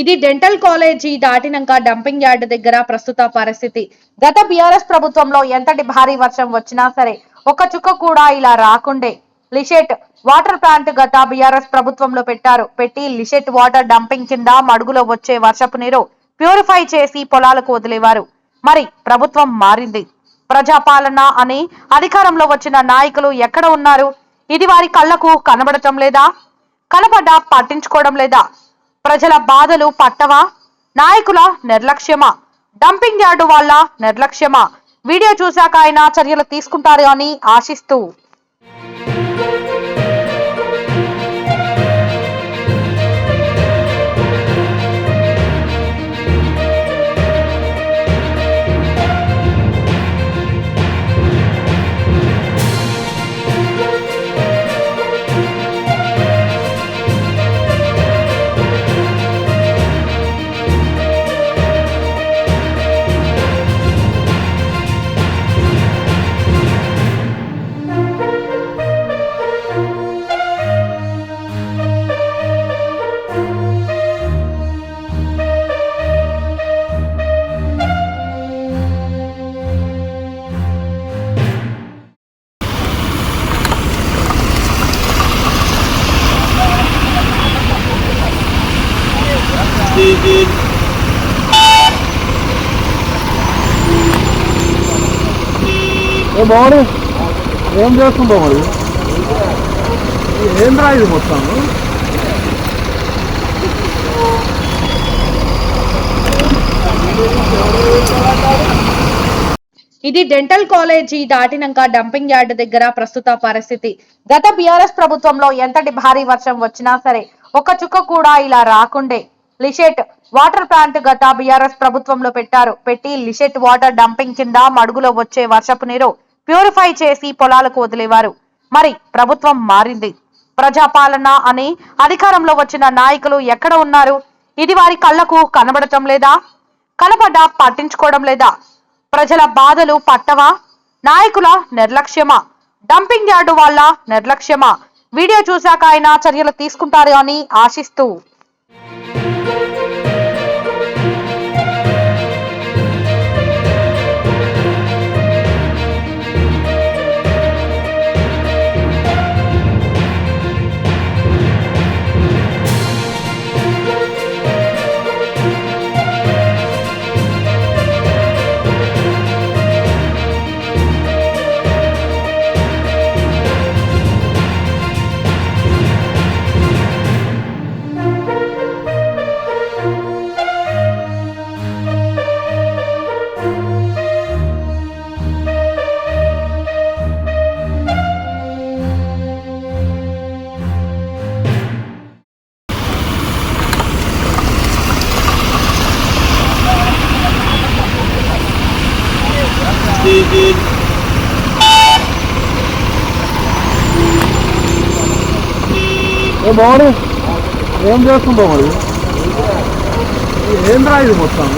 ఇది dental college దాటినాక dumping yard దగ్గర ప్రస్తుత పరిస్థితి. గత బీఆర్ఎస్ ప్రభుత్వంలో ఎంతటి భారీ వర్షం వచ్చినా సరే ఒక్క చుక్క కూడా ఇలా రాకుండే. లిషెట్ వాటర్ ప్లాంట్ గత బీఆర్ఎస్ ప్రభుత్వంలో పెట్టారు. పెట్టి లిషెట్ వాటర్ డంపింగ్ కింద మడుగులో వచ్చే వర్షపు నీరు ప్యూరిఫై చేసి పొలాలకు వదిలేవారు. మరి ప్రభుత్వం మారింది. ప్రజాపాలన అని అధికారంలో వచ్చిన నాయకులు ఎక్కడ ఉన్నారు? ఇది వారి కళ్ళకు కనబడటం లేదా? కనబడ్డా పట్టించుకోవడం లేదా? ప్రజల బాధలు పట్టవా? నాయకుల నిర్లక్ష్యమా? డంపింగ్ యార్డు వాళ్ళ నిర్లక్ష్యమా? వీడియో చూశాక ఆయన చర్యలు తీసుకుంటారు అని ఆశిస్తూ ఏ బాగుంది ఏం చేస్తుంటావు మరి? ఏంద్రా ఇది మొత్తం? ఇది డెంటల్ కాలేజీ దాటినాక డంపింగ్ యార్డ్ దగ్గర ప్రస్తుత పరిస్థితి. గత బీఆర్ఎస్ ప్రభుత్వంలో ఎంతటి భారీ వర్షం వచ్చినా సరే ఒక్క చుక్క కూడా ఇలా రాకుండే. లిషెట్ వాటర్ ప్లాంట్ గత బీఆర్ఎస్ ప్రభుత్వంలో పెట్టారు. పెట్టి లిషెట్ వాటర్ డంపింగ్ కింద మడుగులో వచ్చే వర్షపు నీరు ప్యూరిఫై చేసి పొలాలకు వదిలేవారు. మరి ప్రభుత్వం మారింది. ప్రజాపాలన అని అధికారంలో వచ్చిన నాయకులు ఎక్కడ ఉన్నారు? ఇది వారి కళ్ళకు కనబడటం లేదా? కనబడ్డా పట్టించుకోవడం లేదా? ప్రజల బాధలు పట్టవా? నాయకుల నిర్లక్ష్యమా? డంపింగ్ యార్డు వాళ్ళ నిర్లక్ష్యమా? వీడియో చూశాక ఆయన చర్యలు తీసుకుంటారు అని ఆశిస్తూ బాగుంది ఏం చేస్తుంటావు మరి ఏంద్రా ఇది మొత్తం